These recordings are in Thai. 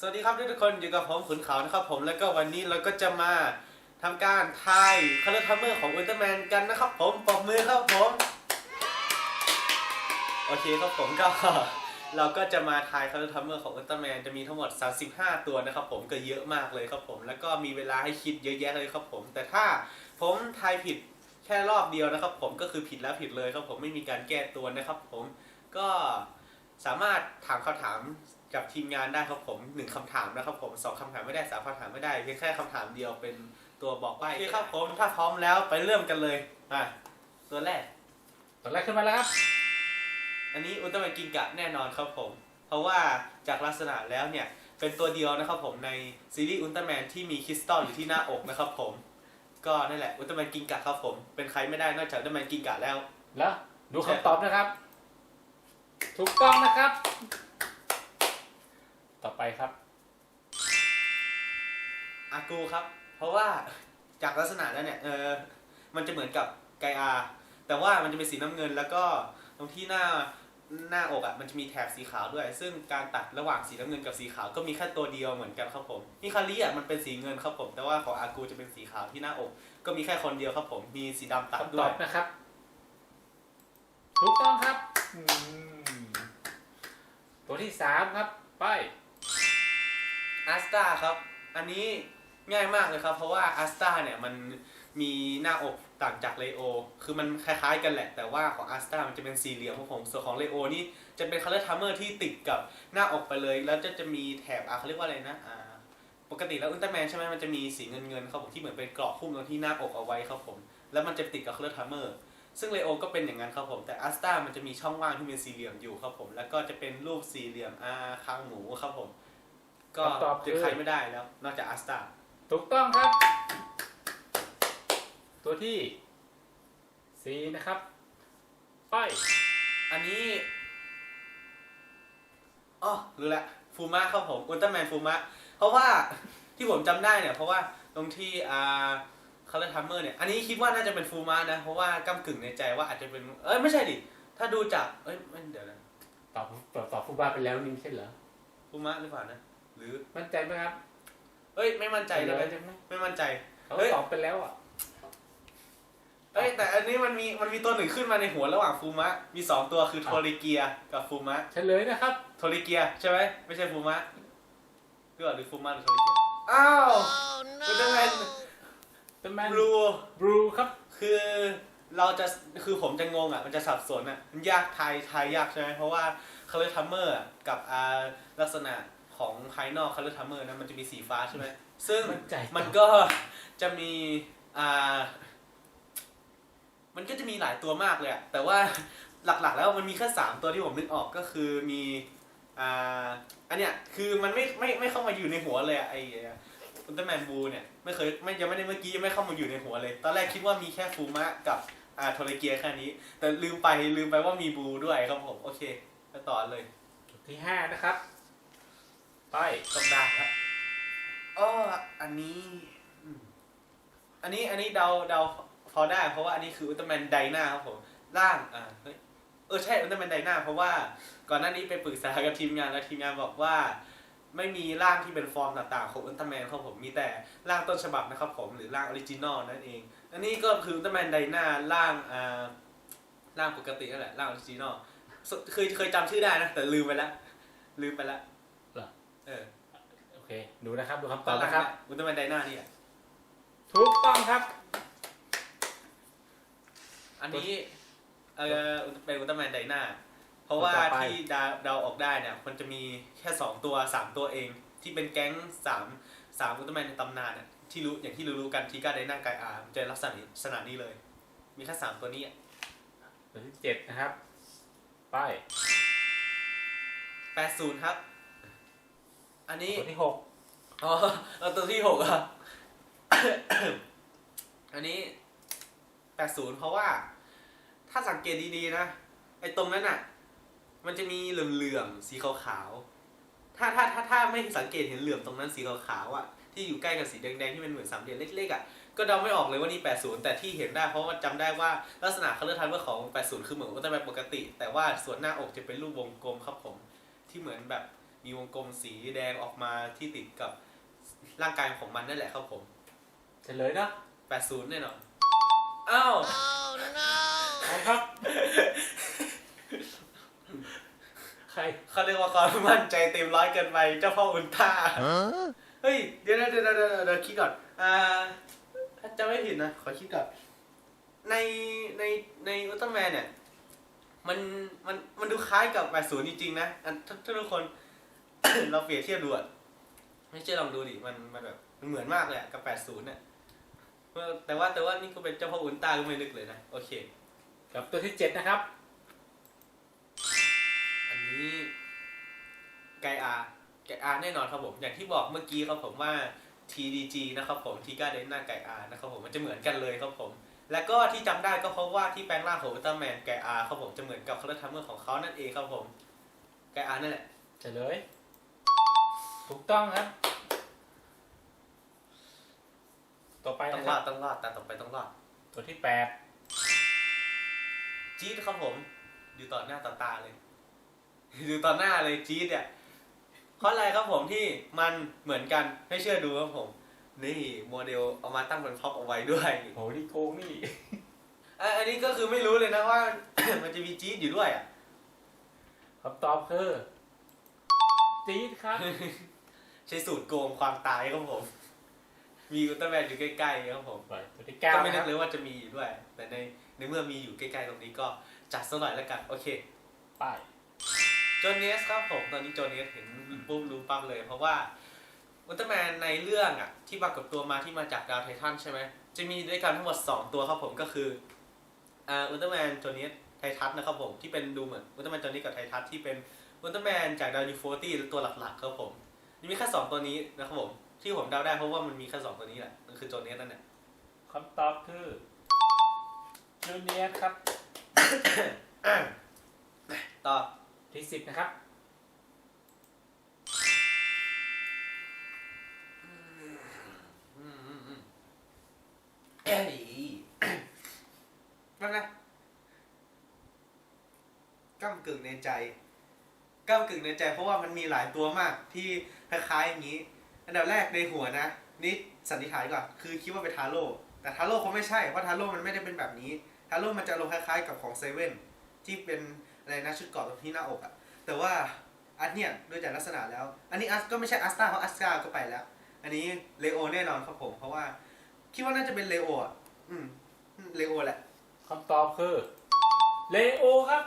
สวัสดีครับทุกคนอยู่กับผมขุนเขานะครับผมแล้วก็วันนี้เราก็จะมาทำการทายคาร์ทัมเมอร์ของอุลตร้าแมนกันนะครับผมปรบมือครับผมโอเคครับผมก็เราก็จะมาทายคาร์ทัมเมอร์ของอุลตร้าแมนจะมีทั้งหมด 35 ตัวนะครับผมก็เยอะมากเลยครับผมแล้วก็มีเวลาให้คิดเยอะแยะเลยครับผม แต่ถ้าผมทายผิดแค่รอบเดียวนะครับ ผมก็คือผิดแล้วผิดเลยครับผมไม่มีการแก้ตัวนะครับผมก็สามารถถามคำถาม กับทีมงานได้ครับผมหนึ่งคำถามนะครับผมสองคำถามไม่ได้สามคำถามไม่ได้เพียงแค่คำถามเดียวเป็นตัวบอกใบ้โอเคครับผมถ้าพร้อมแล้วไปเริ่มกันเลยมาตัวแรก ตัวแรกขึ้นมาแล้วครับ อันนี้อุลตร้าแมนกิงกะแน่นอนครับผม เพราะว่าจากลักษณะแล้วเนี่ยเป็นตัวเดียวนะครับผมในซีรีส์อุลตร้าแมนที่มีคริสตัลอยู่ที่หน้าอกนะครับผม ก็นั่นแหละอุลตร้าแมนกิงกะครับผม เป็นใครไม่ได้นอกจากอุลตร้าแมนกิงกะแล้ว แล้วดูคำตอบนะครับ ถูกต้องนะครับ ต่อไปครับ อากูครับ เพราะว่าจากลักษณะแล้วเนี่ยเออมันจะเหมือนกับไกอาแต่ว่ามันจะเป็นสีน้ำเงินแล้วก็ตรงที่หน้าหน้าอกอะมันจะมีแถบสีขาวด้วย ซึ่งการตัดระหว่างสีน้ำเงินกับสีขาวก็มีแค่ตัวเดียวเหมือนกันครับผมนี่คาริอะมันเป็นสีเงินครับผม แต่ว่าของอากูจะเป็นสีขาวที่หน้าอก ก็มีแค่คนเดียวครับผม มีสีดำตัดคำด้ตวอยบนะครับ ถูกต้องครับอืมตัวที่สามครับ ไป อาสตาครับ อันนี้ง่ายมากเลยครับ เพราะว่าอาสตาเนี่ยมันมีหน้าอกต่างจากเลโอ คือมันคล้ายๆกันแหละ แต่ว่าของอาสตามันจะเป็นสี่เหลี่ยมครับผมส่วนของเลโอนี่จะเป็นคัลเลอร์ทัมเมอร์ที่ติดกับหน้าอกไปเลย แล้วจะจะมีแถบอะเขาเรียกว่าอะไรนะอ่าปกติแล้วอุลตร้าแมนใช่ไหมมันจะมีสีเงินเงินๆครับผมที่เหมือนเป็นกราะหุ้มตรงที่หน้าอกเอาไว้ครับผม แล้วมันจะติดกับคัลเลอร์ทัมเมอร์ซึ่งเลโอก็เป็นอย่างนั้นครับผม แต่อาสตามันจะมีช่องว่างที่เป็นสี่เหลี่ยมอยู่ครับผม แล้วก็จะเป็นรูปสี่เหลี่ยมอาคางหมูครับผม ก็คำตอบคือจะใครไม่ได้แล้ว นอกจากอาสตาถูกต้องครับ ตัวที่สี่นะครับไปอันนี้อ๋อรู้แล้วฟูมะครับผมอุลตร้าแมนฟูมะเพราะว่าที่ผมจำได้เนี่ย เพราะว่าตรงที่อ่าคาร์ทัมเมอร์เนี่ย อันนี้คิดว่าน่าจะเป็นฟูมะนะ เพราะว่ากำกึ่งในใจว่าอาจจะเป็น เอ้ยไม่ใช่ดิ ถ้าดูจาก เอ้ยไม่เดี๋ยวนะตอบตอบตอบผู้บ้าไปแล้วนี่ไม่ใช่เหรอฟูมะหรือเปล่านะ หรือมั่นใจไหมครับเอ้ย ไม่มั่นใจเลยใช่ไหมไม่มั่นใจเขาเฮ้ยตอบไปแล้วอะเอ้ยแต่อันนี้มันมีมันมีตัวหนึ่งขึ้นมาในหัวระหว่างฟูมะ มีสองตัวคือโทริเกียกับฟูมะเฉลยนะครับ โทริเกียใช่ไหมไม่ใช่ฟูมะหรือเปล่าหรือฟูมะหรือโทริเกียอ้าวอุลตร้าแมนเป็นแมนบลูบลูครับคือเราจะคือผมจะงงอะมันจะสับสนอะมันยากทายทายยากใช่ไหมเพราะว่าคาร์ทัมเมอร์กับอ่าลักษณะ ของภายนอกคาร์ทัมเมอร์นะมันจะมีสีฟ้าใช่ไหมซึ่งมั่นใจมันก็จะมีอ่ามันก็จะมีหลายตัวมากเลยอะแต่ว่าหลักๆ แล้วมันมีแค่สามตัวที่ผมนึกออกก็คือมีอ่าอันเนี้ยคือมันไม่ไม่ไม่เข้ามาอยู่ในหัวเลยอะไอ้อุลตร้าแมนบูเนี่ยไม่เคยไม่ยังไม่ได้เมื่อกี้ยังไม่เข้ามาอยู่ในหัวเลย ตอนแรกคิดว่ามีแค่ฟูมะกับอ่าโทรเกียแค่นี้ แต่ลืมไปลืมไปว่ามีบูด้วยครับผม โอเคไปต่อเลยตัวที่ห้านะครับ ไปต้องได้ครับอ๋ออันนี้อืมอันนี้อันนี้เดาเดาพอได้ เพราะว่าอันนี้คืออุลตร้าแมนไดนาครับผมร่างอ่าเฮ้ยเออใช่อุลตร้าแมนไดนาเพราะว่าก่อนหน้านี้ไปปรึกษากับทีมงานแล้วทีมงานบอกว่า ไม่มีร่างที่เป็นฟอร์มต่างๆของอุลตร้าแมนครับผมมีแต่ร่างต้นฉบับนะครับผมหรือร่างออริจินอลนั่นเอง อันนี้ก็คืออุลตร้าแมนไดนาร่างอ่าร่างปกตินั่นแหละร่างออริจินอลเคยเคยจำชื่อได้นะแต่ลืมไปแล้วลืมไปแล้ว เหรอเออโอเค ดูนะครับ ดูคำตอบนะครับอุลตร้าแมนไดนานี่แหละถูกต้องครับ อันนี้เออเป็นอุลตร้าแมนไดนาเพราะว่าต่อไปที่เดาเดาออกได้เนี่ย มันจะมีแค่สองตัวสามตัวเอง ที่เป็นแก๊งสามสามอุลตร้าแมนในตำนานอะที่รู้อย่างที่รู้ๆกันทีก้าไดนาไกอาร์จะลักษณะนี้ลักษณะนี้เลย มีแค่สามตัวนี้อะตัวที่เจ็ดนะครับ ไปแปดศูนย์ครับ อันนี้ตัวที่หกอ๋อเอาตัวที่หกอะ อันนี้แปดศูนย์เพราะว่า ถ้าสังเกตดีๆนะไอ้ตรงนั้นอะ มันจะมีเหลื่อมๆสีขาวๆถ้าถ้าถ้าถ้าไม่สังเกตเห็นเหลื่อมตรงนั้นสีขาวๆอะที่อยู่ใกล้กับสีแดงๆที่เป็นเหมือนสามเหลี่ยมเล็กๆอะก็เดาไม่ออกเลยว่านี่ 80 แต่ที่เห็นได้เพราะว่าจำได้ว่าลักษณะคัลเลอร์ทันเวอร์ของ 80 คือเหมือนอุลตร้าแมนปกติ แต่ว่าส่วนหน้าอกจะเป็นรูปวงกลมครับผม ที่เหมือนแบบ มีวงกลมสีแดงออกมาที่ติดกับร่างกายของมันนั่นแหละครับผมเฉลยเนาะ80แน่นอนอ้าวเอาครับ ใครเขาเรียกว่าความมั่นใจเต็มร้อยเกินไปเจ้าพ่ออุลตร้าเฮ้ยเดี๋ยวนะเดี๋ยวนะเดี๋ยวนะเดี๋ยวคิดก่อนอ่าถ้าจะไม่ผิดนะขอคิดก่อนในในในอุลตร้าแมนเนี่ยมันมันมันดูคล้ายกับ80จริงๆนะอันถ้าถ้าทุกคน เราเปรียบเทียบดูอะไม่เชื่อลองดูดิมันมันแบบมันเหมือนมากเลยอะกับ80เนี่ยเออแต่ว่าแต่ว่านี่ก็เป็นเจ้าพ่ออุลตร้าก็ไม่นึกเลยนะโอเค กับตัวที่เจ็ดนะครับ อันนี้ไกอาไกอาแน่นอนครับผม อย่างที่บอกเมื่อกี้ครับผมว่า TDG นะครับผมทีการเดนหน้าไกอานะครับผมมันจะเหมือนกันเลยครับผม แล้วก็ที่จำได้ก็เพราะว่าที่แปลงร่างของอุลตร้าแมนไกอาครับผมจะเหมือนกับคาร์ทัมเมอร์ของเขานั่นเองครับผมไกอานั่นแหละเฉลย ถูกต้องครับ ต่อไปต้องนะครอรัดบต้องรอดแต่ต่อไปต้องรอด ตัวที่แปดจี๊ดครับผมอยู่ต่อหน้าต่อตาเลย อยู่ต่อหน้าเลยจี๊ดเนี่ยเพราะอะไรครับผมที่มันเหมือนกันให้เชื่อดูครับผม นี่โมเดลเอามาตั้งเป็นพ็อปเอาไว้ด้วยโหนี่โกงนี่ อะอันนี้ก็คือไม่รู้เลยนะว่า มันจะมีจี๊ดอยู่ด้วยอะ คำตอบคือ จี๊ดครับ ใช้สูตรโกงความตายครับผม มีอุลตร้าแมนอยู่ใกล้ๆครับผมไปตัวที่เก้าก็ไม่นะคนึรักบเลยว่าจะมีอยู่ด้วย แต่ในในเมื่อมีอยู่ใกล้ๆตรงนี้ก็จัดซะหน่อยแล้วกัน โอเคไปโจเนสครับผมตอนนี้โจเนสเห็นปุ๊บรู้ปั๊บเลย เพราะว่าอุลตร้าแมนในเรื่องอะ ที่ปรากฏตัวมาที่มาจากดาวไททันใช่ไหมจะมีด้วยกันทั้งหมด 2 ตัวครับผมก็คืออ่าอุลตร้าแมนโจเนสไททัสนะครับผมที่เป็นดูเหมือนอุลตร้าแมนโจเนสกับไททัสที่เป็นอุลตร้าแมนจากดาวยูโฟตี้ตัวหลักๆครับผม มีแค่สองตัวนี้นะครับผมที่ผมเดาได้เพราะว่ามันมีแค่สองตัวนี้แหละมันคือโจเนสนั่นแหละคำตอบคือจูเนียร์ครับ ต่อที่สิบนะครับอืมอืมอืมเอ้ยนั่นนะก้ากึ่งในใจ ก้ากึ่งในใจ เพราะว่ามันมีหลายตัวมากที่คล้ายๆอย่างนี้ อันดับแรกในหัวนะนี่สันนิษฐานก่อนคือคิดว่าเป็นทาโร่แต่ทาโร่เขาไม่ใช่เพราะทาโร่มันไม่ได้เป็นแบบนี้ทาโร่มันจะลงคล้ายๆ กับของเซเว่นที่เป็นอะไรนะชุดเกาะตรงที่หน้าอกอะแต่ว่าอันเนี้ยโดยจากลักษณะแล้ว อันนี้อัสก็ไม่ใช่อัสตาเพราะอัสตาก็ไปแล้ว อันนี้เลโอแน่นอนครับผม เพราะว่า คิดว่าน่าจะเป็นเลโออะอืมเลโอแหละคำตอบคือเลโอครับ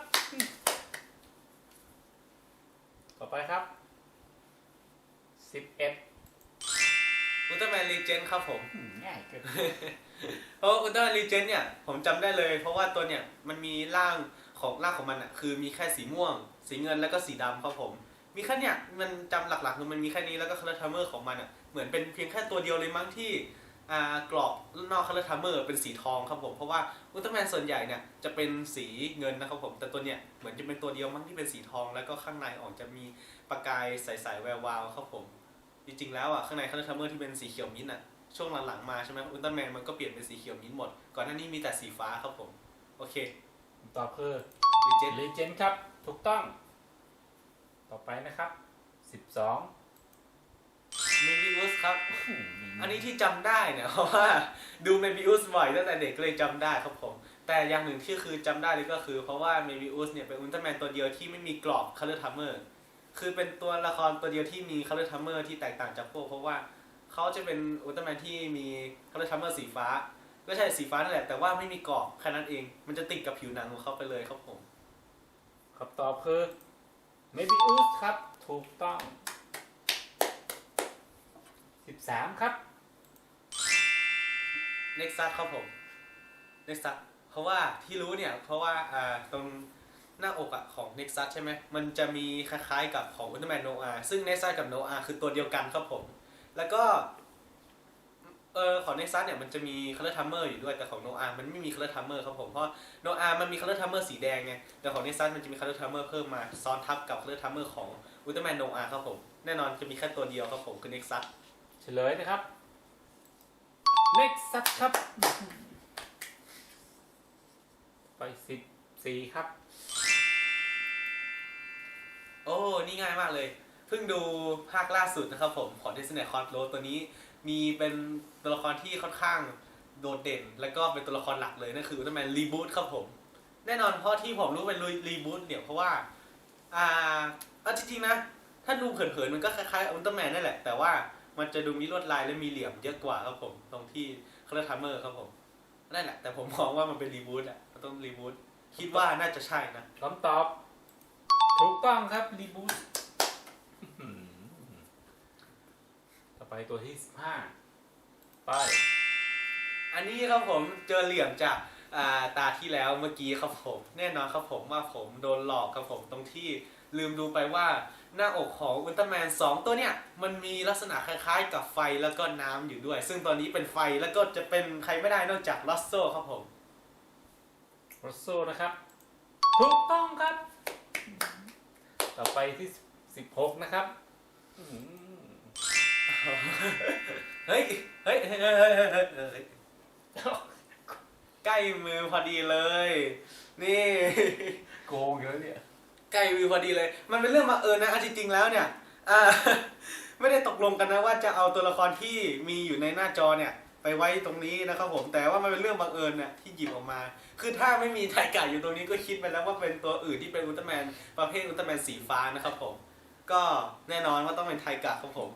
ต่อ ไปครับสิบเอ็ดอุลตร้าแมนรีเจนครับผมง่ายเกินเพราะอุลตร้าแมนรีเจนเนี่ยผมจำได้เลย เพราะว่าตัวเนี่ยมันมีร่างของร่างของมันอะคือมีแค่สีม่วง สีเงินแล้วก็สีดำครับผม มีแค่เนี่ยมันจำหลักๆคือมันมีแค่นี้แล้วก็คาร์ทัมเมอร์ของมันอะเหมือนเป็นเพียงแค่ตัวเดียวเลยมั้งที่อ่า กรอบนอกคาร์ทัมเมอร์เป็นสีทองครับผมเพราะว่าอุลตร้าแมนส่วนใหญ่เนี่ยจะเป็นสีเงินนะครับผมแต่ตัวเนี่ยเหมือนจะเป็นตัวเดียวมั้งที่เป็นสีทอง แล้วก็ข้างในออกจะมีประกายใสๆแวววาวครับผมจริงๆแล้วอะข้างในคาร์ทัมเมอร์ที่เป็นสีเขียวมิ้นท์อะช่วงหลังๆมาใช่ไหมอุลตร้าแมนมันก็เปลี่ยนเป็นสีเขียวมิ้นท์หมดก่อนหน้านี้มีแต่สีฟ้าครับผมโอเคคำตอบคือรีเจนเลเจนครับถูกต้อง ต่อไปนะครับสิบสองเมบิอุสครับ อันนี้ที่จำได้เนี่ยเพราะว่าดูเมบิอุสบ่อยตั้งแต่เด็กก็เลยจำได้ครับผม แต่อย่างหนึ่งที่คือจำได้เลยก็คือ เพราะว่าเมบิอุสเนี่ยเป็นอุลตร้าแมนตัวเดียวที่ไม่มีกรอบคาร์ทัมเมอร์คือเป็นตัวละครตัวเดียวที่มีคาร์ทัมเมอร์ที่แตกต่างจากพวกเพราะว่าเขาจะเป็นอุลตร้าแมนที่มีคาร์ทัมเมอร์สีฟ้า ก็ใช่สีฟ้านั่นแหละแต่ว่าไม่มีกรอบแค่นั้นเอง มันจะติดกับผิวหนังของเขาไปเลยครับผมคำตอบคือเมบิอุสครับถูกต้อง สิบสามครับเน็กซัสครับผมเน็กซัสเพราะว่าที่รู้เนี่ย เพราะว่าอ่าตรงหน้าอกอะของเน็กซัสใช่ไหมมันจะมีคล้ายๆกับของอุลตร้าแมนโนอาซึ่งเน็กซัสกับโนอาคือตัวเดียวกันครับผม แล้วก็เออของเน็กซัสเนี่ยมันจะมีคัลเลอร์ทัมเมอร์อยู่ด้วยแต่ของโนอามันไม่มีคัลเลอร์ทัมเมอร์ครับผมเพราะโนอามันมีคัลเลอร์ทัมเมอร์สีแดงไงแต่ของเน็กซัสมันจะมีคัลเลอร์ทัมเมอร์เพิ่มมาซ้อนทับกับคัลเลอร์ทัมเมอร์ของอุลตร้าแมนโนอาครับผมแน่นอนจะมีแค่ตัวเดียวครับผมคือเน็กซัส เฉลยนะครับเล็กซัสครับ ไปสิบสี่ครับ โอ้ นี่ง่ายมากเลย เพิ่งดูภาคล่าสุดนะครับผม ของ Disney c o s r o a d ตัวนี้มีเป็นตัวละครที่ค่อนข้างโดดเด่น แล้วก็เป็นตัวละครหลักเลย นั่นคืออุลตร้าแมนรีบูทครับผม แน่นอนเพราะที่ผมรู้เป็นรีบูทเนี่ยวเพราะว่า อ่าเอาจริงๆนะ ถ้าดูเผินๆมันก็คล้ายๆอุลตร้าแมนนั่นแหละ แต่ว่า มันจะดูมีลวดลายและมีเหลี่ยมเยอะกว่าครับผม ตรงที่คาร์ทัมเมอร์ครับผมนั่นแหละ แต่ผมมองว่ามันเป็นรีบูทอะมันต้องรีบูทคิดว่าน่าจะใช่นะคำตอบ ถูกต้องครับรีบูทต่อไปตัวที่สิบห้าไป อันนี้ครับผมเจอเหลี่ยมจากอ่าตาที่แล้วเมื่อกี้ครับผม แน่นอนครับผมว่าผมโดนหลอกครับผมตรงที่ลืมดูไปว่า หน้าอกของอุลตร้าแมนสองตัวเนี่ยมันมีลักษณะคล้ายๆ กับไฟแล้วก็น้ำอยู่ด้วย ซึ่งตอนนี้เป็นไฟแล้วก็จะเป็นใครไม่ได้นอกจากลอสโซครับผมรสโซนะครับ ถูกต้องครับ ต่อไปที่สิบหกนะครับอืมเฮ้ยเฮ้ยเฮ้ยเฮ้ยเฮ้ยเฮ้ยเฮ้ยใกล้มือพอดีเลย นี่ โกงเยอะเนี่ย ใกล้มือพอดีเลย มันเป็นเรื่องบังเอิญนะเอาจริงๆแล้วเนี่ยอ่าไม่ได้ตกลงกันนะว่าจะเอาตัวละครที่มีอยู่ในหน้าจอเนี่ยไปไว้ตรงนี้นะครับผมแต่ว่ามันเป็นเรื่องบังเอิญเนี่ยที่หยิบออกมา คือถ้าไม่มีไทกาอยู่ตรงนี้ก็คิดไปแล้วว่าเป็นตัวอื่นที่เป็นอุลตร้าแมนประเภทอุลตร้าแมนสีฟ้านะครับผม ก็แน่นอนว่าต้องเป็นไทกาครับผม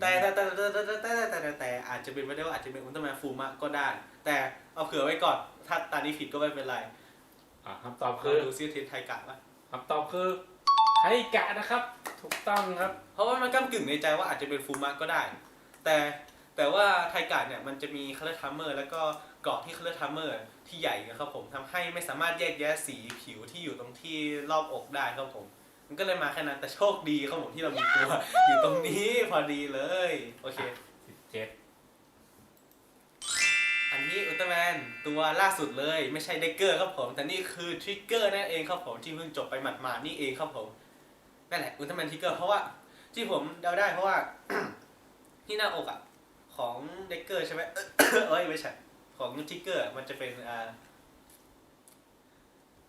แต่แต่แต่แต่แต่แต่แต่แต่แต่แต่อาจจะเป็นไม่ได้ว่าอาจจะเป็นอุลตร้าแมนฟูมะก็ได้ แต่เอาเผื่อไว้ก่อนถ้าตานี้ผิดก็ไม่เป็นไรอะคำตอบคืคืออดูซิทีไทกะปะ คำตอบคือไทกะนะครับ ถูกต้องครับ เพราะว่ามันก้ากึ่งในใจว่าอาจจะเป็นฟูมะก็ได้ แต่แต่ว่าไทกะเนี่ยมันจะมีคัลเลอร์ทัมเมอร์แล้วก็เกาะที่คัลเลอร์ทัมเมอร์ที่ใหญ่นะครับผมทำให้ไม่สามารถแยกแยะสีผิวที่อยู่ตรงที่รอบอกได้ครับผม มันก็เลยมาแค่นั้นแต่โชคดีครับผมที่เรามีตัวอยู่ตรงนี้พอดีเลย โอเค สิบเจ็ด อันนี้อุลตร้าแมนตัวล่าสุดเลยไม่ใช่เด็กเกอร์ครับผม แต่นี่คือทริกเกอร์นั่นเองครับผมที่เพิ่งจบไปหมาดๆนี่เองครับผมนั่นแหละอุลตร้าแมนทริกเกอร์เพราะว่าที่ผมเดาได้เพราะว่า ที่หน้าอกอะของเด็กเกอร์ใช่ไหมเอ้ยไม่ใช่ของทริกเกอร์มันจะเป็นอ่า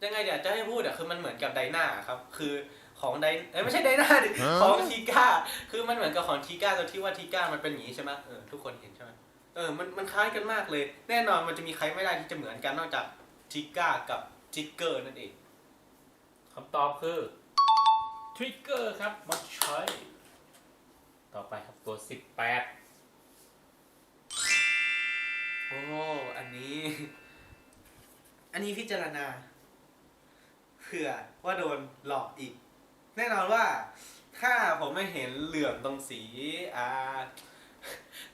ยังไงเดี๋ยวจะให้พูดอะคือมันเหมือนกับไดนาครับ คือของไดเอ้ยไม่ใช่ไดนาดิของทีก้าคือมันเหมือนกับของทีก้าตรงที่ว่าทีก้ามันเป็นอย่างนี้ใช่ไหมเออทุกคนเห็นใช่ไหม เออมันมันคล้ายกันมากเลย แน่นอนมันจะมีใครไม่ได้ที่จะเหมือนกันนอกจากทิกก้ากับทิกเกอร์นั่นเองคำตอบคือทริกเกอร์ครับมาใช้ต่อไปครับตัวสิบแปดโอ้ อันนี้ อันนี้พิจารณาเผื่อว่าโดนหลอกอีก แน่นอนว่าถ้าผมไม่เห็นเหลื่อมตรงสีอ่า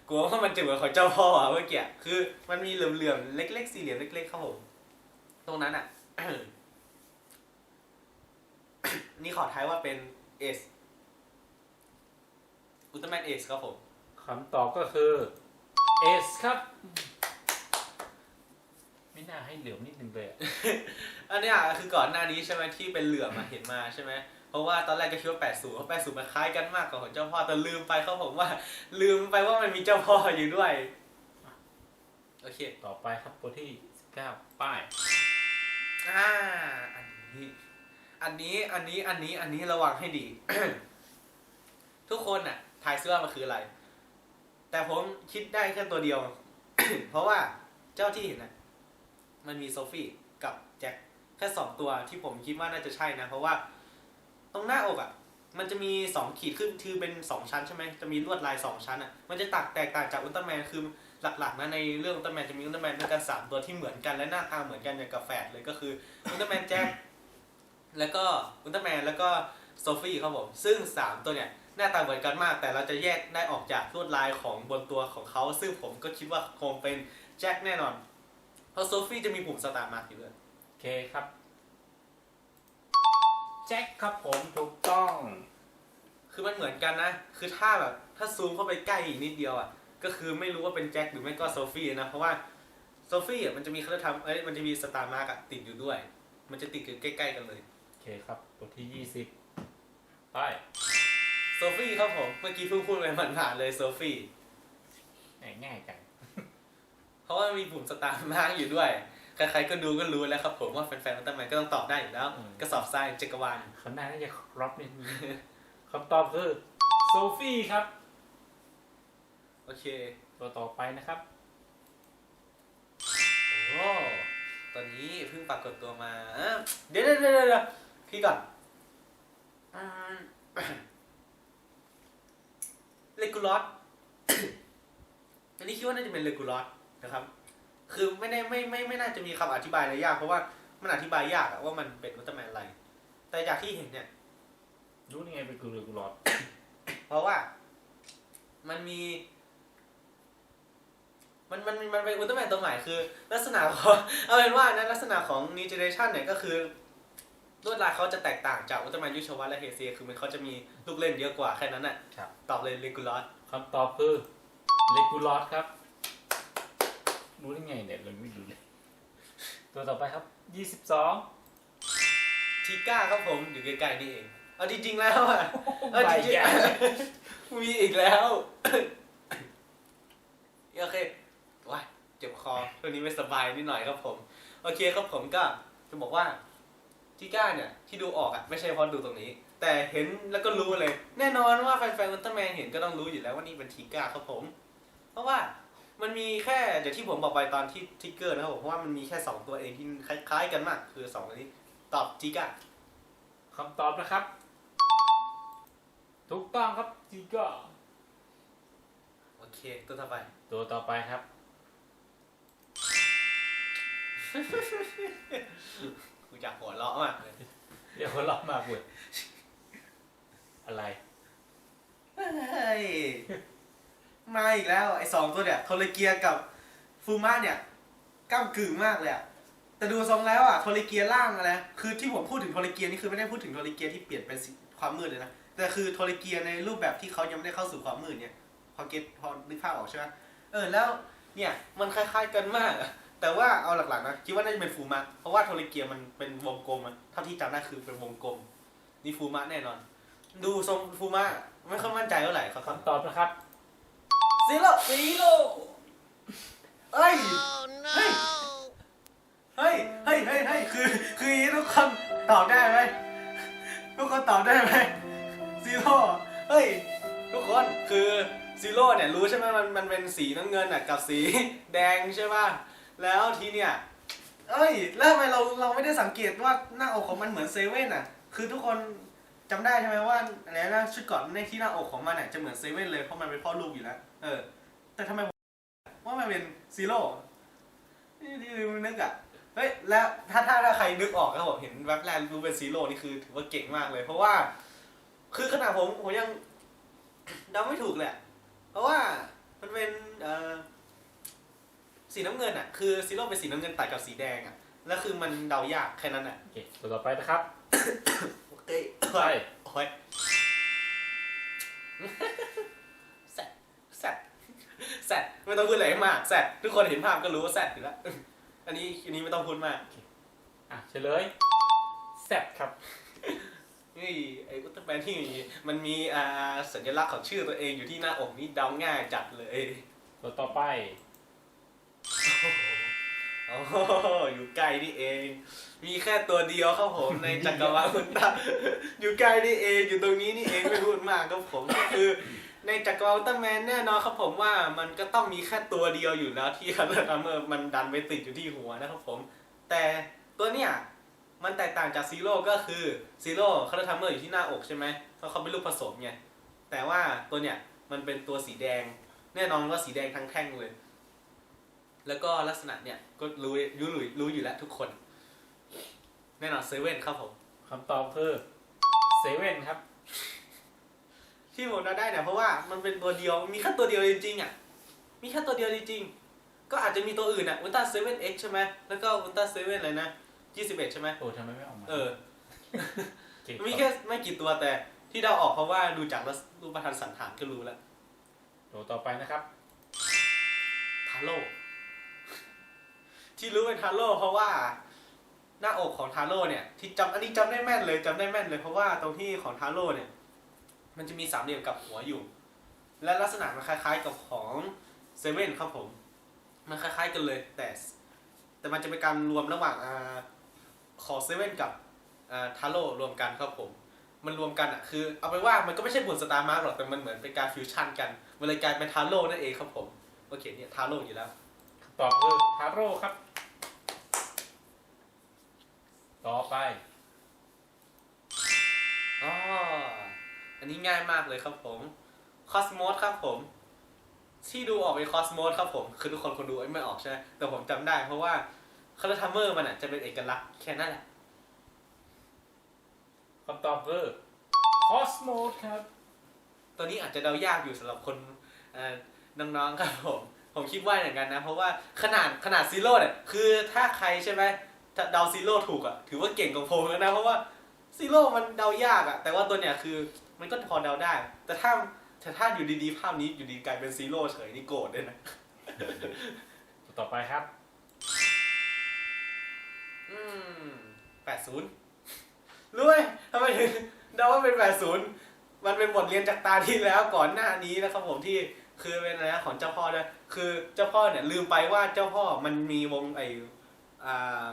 กลัวว่ามันจะเหมือนของเจ้าพ่ออะเมื่อกี้คือ มันมีเหลื่อมๆเล็กๆสี่เหลี่ยมเล็กๆครับผมตรงนั้นอะ นี่ขอท้ายว่าเป็นเอสอุลตร้าแมนเอสครับผม คำตอบก็คือเอสครับ ไม่น่าให้เหลือมนิดนึงเลยอะ อันเนี้ยคือก่อนหน้านี้ใช่ไหมที่เป็นเหลื่อมมาเห็นมาใช่ไหม เพราะว่าตอนแรกก็คิดว่า80เพราะ80มันคล้ายกันมากกว่าของเจ้าพ่อแต่ลืมไปเขาผมว่า ลืมไปว่ามันมีเจ้าพ่ออยู่ด้วยโอเค ต่อไปครับตัวที่สิบเก้าป้ายอ่าอันนี้ อันนี้อันนี้อันนี้อันนี้ระวังให้ดี ทุกคนน่ะทายเสื้อมันคืออะไร แต่ผมคิดได้แค่ตัวเดียว เพราะว่าเจ้าที่เห็นนะมันมีโซฟี่กับแจ็คแค่สองตัวที่ผมคิดว่าน่าจะใช่นะ เพราะว่า ตรงหน้าอกอะ มันจะมีสองขีดขึ้นคือเป็นสองชั้นใช่ไหมจะมีลวดลายสองชั้นอะมันจะตักแตกต่างจากอุลตร้าแมนคือหลักๆนะในเรื่องอุลตร้าแมนจะมีอุลตร้าแมนด้วยกันสามตัวที่เหมือนกันและหน้าตาเหมือนกันอย่างกับแฝดเลยก็คืออุลตร้าแมนแจ็คแล้วก็อุลตร้าแมนแล้วก็โซฟี่ครับผมซึ่งสามตัวเนี่ยหน้าตาเหมือนกันมาก แต่เราจะแยกได้ออกจากลวดลายของบนตัวของเขา ซึ่งผมก็คิดว่าคงเป็นแจ็คแน่นอนเพราะโซฟี่จะมีปุ่มสตาร์มาร์กอยู่ด้วยโอเคครับ แจ็คครับผมถูกต้อง คือมันเหมือนกันนะ คือถ้าแบบถ้าซูมเข้าไปใกล้อีกนิดเดียวอะก็คือไม่รู้ว่าเป็นแจ็คหรือไม่ก็โซฟี่นะเพราะว่าโซฟี่อะมันจะมีเขาจะทำเอ้ยมันจะมีสตาร์มาร์กอะติดอยู่ด้วย มันจะติดอยู่ใกล้ๆกันเลยโอเคครับตัวที่ยี่สิบป้ายโซฟี่ครับผมเมื่อกี้เพิ่งพูดไปผ่านๆเลยโซฟี่แหม่ง่ายจังเพราะว่ามีปุ่มสตาร์มาร์กอยู่ด้วย ใครๆก็ดูก็รู้แล้วครับผมว่าแฟนๆอุลตร้าแมนก็ต้องตอบได้อยู่แล้วอืมกระสอบทรายจักรวาลเขาหน้าน่าจะครอบนิดนึงคคำตอบคือโซฟี่ครับ โอเค ตัวต่อไปนะครับโอ้ตอนนี้เพิ่งปรากฏตัวมาอะเดี๋ยวเดี๋ยวเดี๋ยวเดี๋ยวพี่ก่อนอืมเลกูลอสอันนี้คิดว่าน่าจะเป็นเลกูลอสนะครับ คือไม่ได้ไม่ไม่ไม่น่าจะมีคำอธิบายอะไรยาก เพราะว่ามันอธิบายยากอะว่ามันเป็นอุลตร้าแมนอะไร แต่จากที่เห็นเนี่ย รู้ยังไงเป็นกูรูกูรอดเพราะว่า มันมี มันมันมันเป็นอุลตร้าแมนตัวใหม่คือ ลักษณะของเอาเป็นว่านะลักษณะของนิเจเนชันเนี่ยก็คือลวดลายเขาจะแตกต่างจากอุลตร้าแมนยุคชวัตและเฮเซียคือมันเขาจะมีลูกเล่นเยอะกว่าแค่นั้นน่ะครับตอบเลยเลกูลอสคำตอบคือเลกูลอดครับ รู้ได้ไงเนี่ยเราไม่รู้เลยตัวต่อไปครับยี่สิบสองทิก้าครับผมอยู่ใกล้ๆนี่เองเอาจริงๆแล้วอะเอาจริงๆมีอีกแล้วโอเคว้ายเจ็บคอช่วงนี้ไม่สบายนิดหน่อยครับผม โอเคครับผมก็จะบอกว่าทิก้าเนี่ยที่ดูออกอะไม่ใช่เพราะดูตรงนี้ แต่เห็นแล้วก็รู้เลย แน่นอนว่าแฟนๆอุลตร้าแมนเห็นก็ต้องรู้อยู่แล้วว่านี่เป็นทิก้าครับผม เพราะว่า มันมีแค่อย่างที่ผมบอกไปตอนที่ทิกเกอร์นะครับผมเพราะว่ามันมีแค่สองตัวเองที่คล้ายๆกันมาก คือสองตัวนี้ตอบทิก้าคำตอบนะครับ ถูกต้องครับจีก็โอเค ตัวต่อไป ตัวต่อไปครับ กูอยากหัวเราะมากเลยเดี๋ยวคนรอบมากเว้ยอะไร เฮ้ย มาอีกแล้วไอ้สองตัวเนี่ยโทรเกียกับฟูมาเนี่ยก้ามกึ่งมากเลยอะแต่ดูทรงแล้วอะโทรเกียล่างอะไรคือที่ผมพูดถึงโทรเกียนี่คือไม่ได้พูดถึงโทรเกียที่เปลี่ยนเป็นความมืดเลยนะแต่คือโทรเกียในรูปแบบที่เขายังไม่ได้เข้าสู่ความมืดเนี่ยพอเก็ตพอนึกภาพออกใช่ไหมเออแล้วเนี่ยมันคล้ายๆกันมากแต่ว่าเอาหลักๆนะคิดว่าน่าจะเป็นฟูมะเพราะว่าโทรเกียมันเป็นวงกลมอะเท่าที่จำได้คือเป็นวงกลมนี่ฟูมะแน่นอน ดูทรงฟูมะไม่ค่อยมั่นใจเท่าไหร่ครับคำตอบนะครับ ซีโร่ซีโร่เอ้ย เฮ้ย เฮ้ย เฮ้ย เฮ้ย เฮ้ย คือ คืออย่างนี้ทุกคนตอบได้ไหมทุกคนตอบได้ไหมซีโร่เฮ้ย ทุกคน คือซีโร่เนี่ยรู้ใช่ไหมมัน มันเป็นสีน้ำเงินอะกับสีแดงใช่ป่ะ แล้วทีเนี่ยเอ้ย แล้วทำไมเรา เราไม่ได้สังเกตว่าหน้าอกของมันเหมือนเซเว่นอะ คือทุกคนจำได้ใช่ไหมว่าอะไรนะชุดเก่อนในที่หน้าอกของมันอะจะเหมือนเซเว่นเลยเพราะมันเป็นพ่อลูกอยู่แล้ว เออ แต่ทำไมผมว่ามันเป็นซีโร่นี่ที่นึกอะ เฮ้ย แล้วถ้าถ้าถ้าใครนึกออกก็ผมเห็นแว็บแรกรู้เป็นซีโร่นี่คือถือว่าเก่งมากเลย เพราะว่า คือขนาดผมผมยังเดาไม่ถูกเลยอะเพราะว่ามันเป็นเอ่อสีน้ำเงินอะ คือซีโร่เป็นสีน้ำเงินตัดกับสีแดงอะ แล้วคือมันเดายากแค่นั้นอะ โอเคตัวต่อไปนะครับโอเคใช่โอ้ยแซดแซดแซด ไม่ต้องพูดอะไรมากแซดทุกคนเห็นภาพก็รู้ว่าแซดอยู่แล้ว อันนี้อันนี้ไม่ต้องพูดมากอะเฉลยแซบครับนี่ไอ้อุลตร้าแมนที่มันมีอ่าสัญลักษณ์ของชื่อตัวเองอยู่ที่หน้าอกนี่เดาง่ายจัดเลยตัวต่อไปโอ้โหอยู่ใกล้นี่เอง มีแค่ตัวเดียวครับผมในจักรวาลอุลตร้าอยู่ใกล้นี่เองอยู่ตรงนี้นี่เองไม่พูดมากครับผมก็คือ ในจักรวาลอุลตร้าแมนแน่นอนครับผมว่ามันก็ต้องมีแค่ตัวเดียวอยู่แล้วที่คัลเลอร์ทัมเมอร์มันดันไปติดอยู่ที่หัวนะครับผม แต่ตัวเนี้ยมันแตกต่างจากซีโร่ก็คือซีโร่คัลเลอร์ทัมเมอร์อยู่ที่หน้าอกใช่ไหมเพราะเขาเป็นลูกผสมไงแต่ว่าตัวเนี้ยมันเป็นตัวสีแดง แน่นอนว่าสีแดงทั้งแท่งเลย แล้วก็ลักษณะเนี่ยก็รู้รู้รู้รู้อยู่แล้วทุกคน แน่นอนเซเว่นครับผมคำตอบคือเซเว่นครับ ที่ผมเราได้เนี่ยเพราะว่ามันเป็นตัวเดียวมีแค่ตัวเดียวจริงๆอะมีแค่ตัวเดียวจริงๆก็อาจจะมีตัวอื่นอะอุลตร้าเซเว่นเอ็กใช่ไหมแล้วก็อุลตร้าเซเว่นอะไรนะยี่สิบเอ็ดใช่ไหมโอ้ทำไมไม่ออกมาเออเก่งมีแค่ไม่กี่ตัวแต่ที่เดาออกเพราะว่าดูจากรูปพันธ์สันฐานก็รู้แล้วตัวต่อไปนะครับทาโร่ที่รู้เป็นทาโร่เพราะว่าหน้าอกของทาโร่เนี่ย ที่จำอันนี้จำได้แม่นเลยจำได้แม่นเลยเพราะว่าตรงที่ของทาโร่เนี่ย มันจะมีสามเหลี่ยมกับหัวอยู่ และลักษณะมันคล้ายๆกับของเซเว่นครับผม มันคล้ายๆกันเลยแต่ แต่มันจะเป็นการรวมระหว่างอาของเซเว่นกับอ่าทาโร่รวมกันครับผม มันรวมกันอะคือเอาไปนว่ามันก็ไม่ใช่บุญสตาร์มาร์กหรอกแต่มันเหมือนเป็นการฟิวชั่นกันมันเลยกลายเป็นทาโร่นั่นเองครับผมโอเคเนี่ยทาโร่อยู่แล้วคำตอบคือทาโร่ครับ ต่อไปอ๋อ อันนี้ง่ายมากเลยครับผมคอสโมสครับผม ที่ดูออกเป็นคอสโมสครับผม คือทุกคนคนดูไม่ออกใช่ไหมแต่ผมจำได้ เพราะว่าคาร์ทัมเมอร์มันอะจะเป็นเอกลักษณ์แค่นั้นแหละคำตอบคือคอสโมดครับ ตัวนี้อาจจะเดายากอยู่สำหรับคนเอ่อน้องๆครับผมผมคิดว่าอย่างนั้นนะ เพราะว่าขนาดขนาดซีโร่เนี่ยคือถ้าใครใช่ไหมถ้าเดาซีโร่ถูกอะถือว่าเก่งกว่าผมแล้วนะ เพราะว่าซีโร่มันเดายากอะแต่ว่าตัวเนี้ยคือ มันก็พอเดาได้ แต่ถ้าแต่ถ้าอยู่ดีๆภาพนี้อยู่ดีกลายเป็นซีโร่เฉยนี่โกรธด้วยนะ ต่อไปครับ อืมแปดศูนย์รู้ไหมทำไมถึงเดาว่าเป็นแปดศูนย์มันเป็นบทเรียนจากตาที่แล้วก่อนหน้านี้นะครับผมที่คือเป็นอะไรนะของเจ้าพ่อด้วยคือเจ้าพ่อเนี่ยลืมไปว่าเจ้าพ่อมันมีวงไออ่า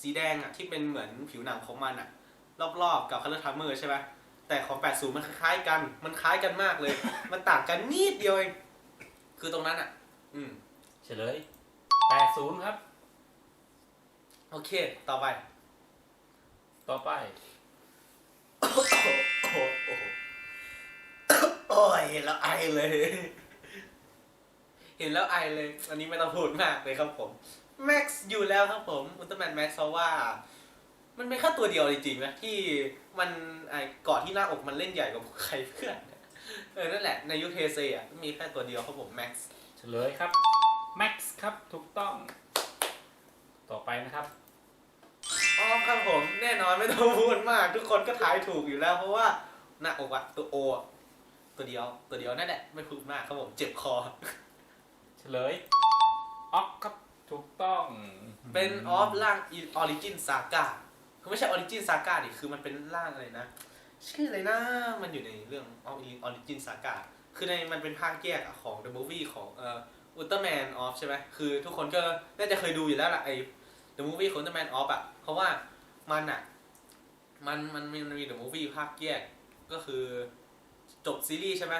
สีแดงอะที่เป็นเหมือนผิวหนังของมันอะ รอบๆกับคัลเลอร์ทัมเมอร์ใช่ไหม แต่ของ 80 มันคล้ายๆกัน มันคล้ายกันมากเลย มันต่างกันนิดเดียวเอง คือตรงนั้นอะ อืม เฉลยแปดศูนย์ครับ โอเค ต่อไป ต่อไป โอ้โหโอ้โหโอ้โหโอ้ยเห็นแล้วไอเลย เห็นแล้วไอเลย อันนี้ไม่ต้องพูดมากเลยครับผม แม็กซ์อยู่แล้วครับผม อุลตร้าแมนแม็กซ์เพราะว่า มันเป็นแค่ตัวเดียวจริงๆนะที่มันไอเกาะที่หน้าอกมันเล่นใหญ่กว่าใครเพื่อนเออนั่นแหละในยุคเทเซอะมีแค่ตัวเดียวครับผมแม็กซ์เฉลยครับแม็กซ์ครับถูกต้อง ต่อไปนะครับอ๋อครับผมแน่นอนไม่ต้องพูดมาก ทุกคนก็ทายถูกอยู่แล้ว เพราะว่าหน้าอกอะตัวโอะตัวเดียวตัวเดียวนั่นแหละไม่พูดมากครับผมเจ็บคอ เฉลยออกครับถูกต้อง เป็นออฟร่างออริจินซาก้า ไม่ใช่ออริจินซาก้าดิคือมันเป็นร่างอะไรนะ ชื่ออะไรนะ มันอยู่ในเรื่องออริจินซาก้าคือในมันเป็นภาคแยกของ The Movie ของเอ่ออุลตร้าแมนออฟใช่ไหมคือทุกคนก็น่าจะเคยดูอยู่แล้วล่ะไอ้ The Movie ของอุลตร้าแมนออฟอะ เพราะว่ามันอะ มันมันมันมี The Movie ภาคแยกก็คือจบซีรีส์ใช่ไหม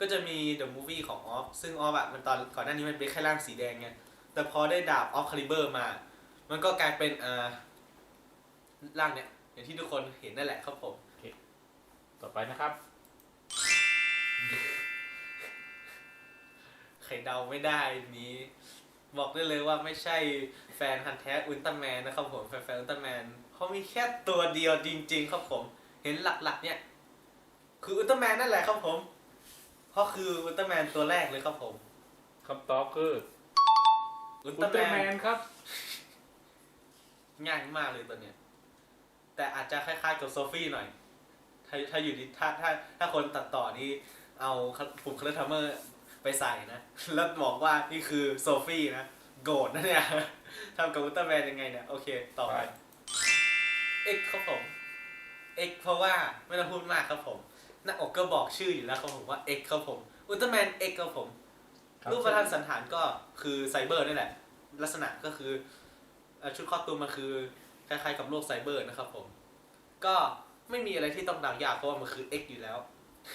ก็จะมี The Movie ของออฟซึ่งออฟอะมันตอนก่อนหน้านี้มันเป็นแค่ร่างสีแดงไงแต่พอได้ดาบออฟคาลิเบอร์มา มันก็กลายเป็นอ่อ ร่างเนี่ยอย่างที่ทุกคนเห็นนั่นแหละครับผมต่อไปนะครับใครเดาไม่ได้นี้ บอกได้เลยว่าไม่ใช่แฟนฮันแท้อุลตร้าแมนนะครับผมแฟนแฟนอุลตร้าแมนเขามีแค่ตัวเดียวจริง ๆ ครับผม เห็นหลักๆ เนี่ย คืออุลตร้าแมนนั่นแหละครับผมเพราะคืออุลตร้าแมนตัวแรกเลยครับผมคำตอบคืออุลอุตลร้าตร้าแมแมนนครับ ง่ายมากเลยตัวเนี้ย แต่อาจจะคล้ายๆกับโซฟี่หน่อย ถ้าถ้าอยู่ที่ถ้าถ้าถ้าคนตัดต่อนี่เอาปุ่มคาร์ทัมเมอร์ไปใส่นะ แล้วบอกว่านี่คือโซฟี่นะ โกรธนะเนี่ยทำกับอุลตร้าแมนยังไงเนี่ย โอเค ต่อไปเอ็กครับผมเอ็กเพราะว่าไม่ต้องพูดมากครับผม หน้าอกก็บอกชื่ออยู่แล้วครับผมว่าเอ็กครับผมอุลตร้าแมนเอ็กครับผมครับรูปประธานสันฐานก็คือไซเบอร์นี่แหละ ลักษณะก็คือเอ่อชุดคอสตูมมันคือ คล้ายๆกับโลกไซเบอร์นะครับผม ก็ไม่มีอะไรที่ต้องเดายากเพราะว่ามันคือ X อยู่แล้ว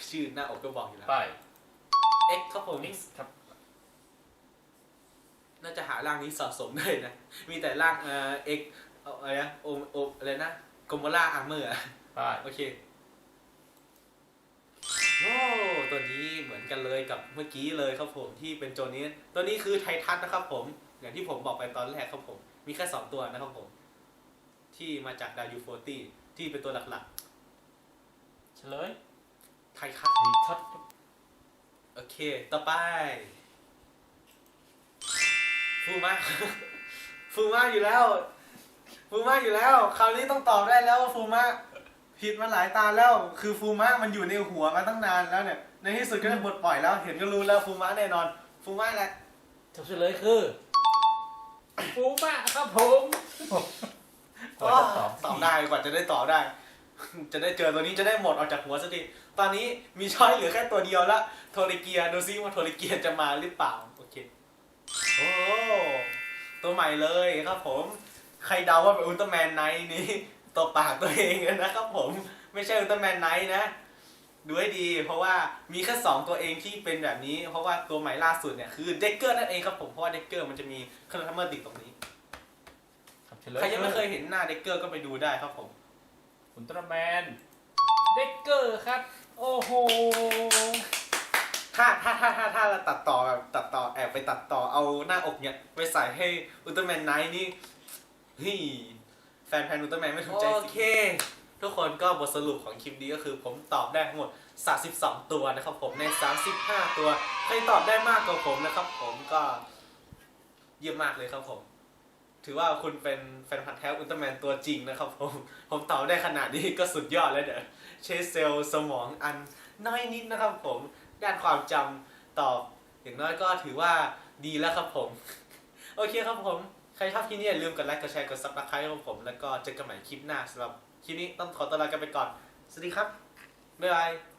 ชื่อหน้าอกก็บอกอยู่แล้ว ไป X ครับผม X ครับ น่าจะหาร่างนี้สะสมได้นะ มีแต่ร่างเอ่อ X เอาอะไรนะโอมโอมอะไรนะกมล่าอาร์เมอร์ไป โอเค โอ้ตัวนี้เหมือนกันเลยกับเมื่อกี้เลยครับผมที่เป็นโจนี้ ตัวนี้คือไททันนะครับผม อย่างที่ผมบอกไปตอนแรกครับผม มีแค่สองตัวนะครับผม ที่มาจากดาวยูโฟตี้ที่เป็นตัวหลักเฉลยๆ ไททันรีทัชครับโอเค ต่อไป ฟูมาฟูมาอยู่แล้ว ฟูมาอยู่แล้ว คราวนี้ต้องตอบได้แล้วว่าฟูมาผิดมาหลายตาแล้ว คือฟูมามันอยู่ในหัวมาตั้งนานแล้วเนี่ย ในที่สุดก็ได้บทปล่อยแล้ว เห็นก็รู้แล้วฟูมาแน่นอน ฟูมาแหละจบเฉลยคือฟูมะครับผม ตอบตอบได้กว่าจะได้ตอบได้ จะได้เจอตัวนี้จะได้หมดออกจากหัวสักทีตอนนี้มีช้อยเหลือแค่ตัวเดียวละโทริเกียดูซิว่าโทริเกียจะมาหรือเปล่าโอเคโอ้ตัวใหม่เลยครับผม ใครเดาว่าเป็นอุลตร้าแมนไนท์นี้ตบปากตัวเองนะครับผมไม่ใช่อุลตร้าแมนไนท์นะดูให้ดี เพราะว่ามีแค่สองตัวเองที่เป็นแบบนี้ เพราะว่าตัวใหม่ล่าสุดเนี่ยคือเด็กเกอร์นั่นเองครับผมเพราะว่าเด็กเกอร์มันจะมีคาร์ทัมเมอร์ติดตรงนี้ ฉลยใครยังไม่เคยเห็นหน้าเด็กเกอร์ก็ไปดูได้ครับผม อุลตร้าแมน เด็กเกอร์ครับ โอ้โห ถ้าถ้าถ้าถ้าถ้าเราตัดต่อแบบตัดต่อแอบไปตัดต่อเอาหน้าอกเนี่ยไปใส่ให้อุลตร้าแมนไนท์นี่เฮ้ยแฟนแฟนอุลตร้าแมนไม่ถูกใจโอเค ทุกคนก็บทสรุปของคลิปนี้ก็คือผมตอบได้ทั้งหมด 32 ตัวนะครับผมใน 35 ตัว ใครตอบได้มากกว่าผมนะครับผมก็เยี่ยมมากเลยครับผม ถือว่าคุณเป็นแฟนพันธ์แท้อุลตร้าแมนตัวจริงนะครับผม ผมตอบได้ขนาดนี้ก็สุดยอดแล้วเด้อใช้เซลล์สมองอันน้อยนิดนะครับผม ด้านความจำตอบอย่างน้อยก็ถือว่าดีแล้วครับผม โอเคครับผม ใครชอบคลิปนี้อย่าลืมกดไลค์ กดแชร์ กดซับสไครต์ครับผม แล้วก็เจอกันใหม่คลิปหน้าสำหรับคลิปนี้ต้องขอตัวลากันไปก่อน สวัสดีครับ บ๊ายบาย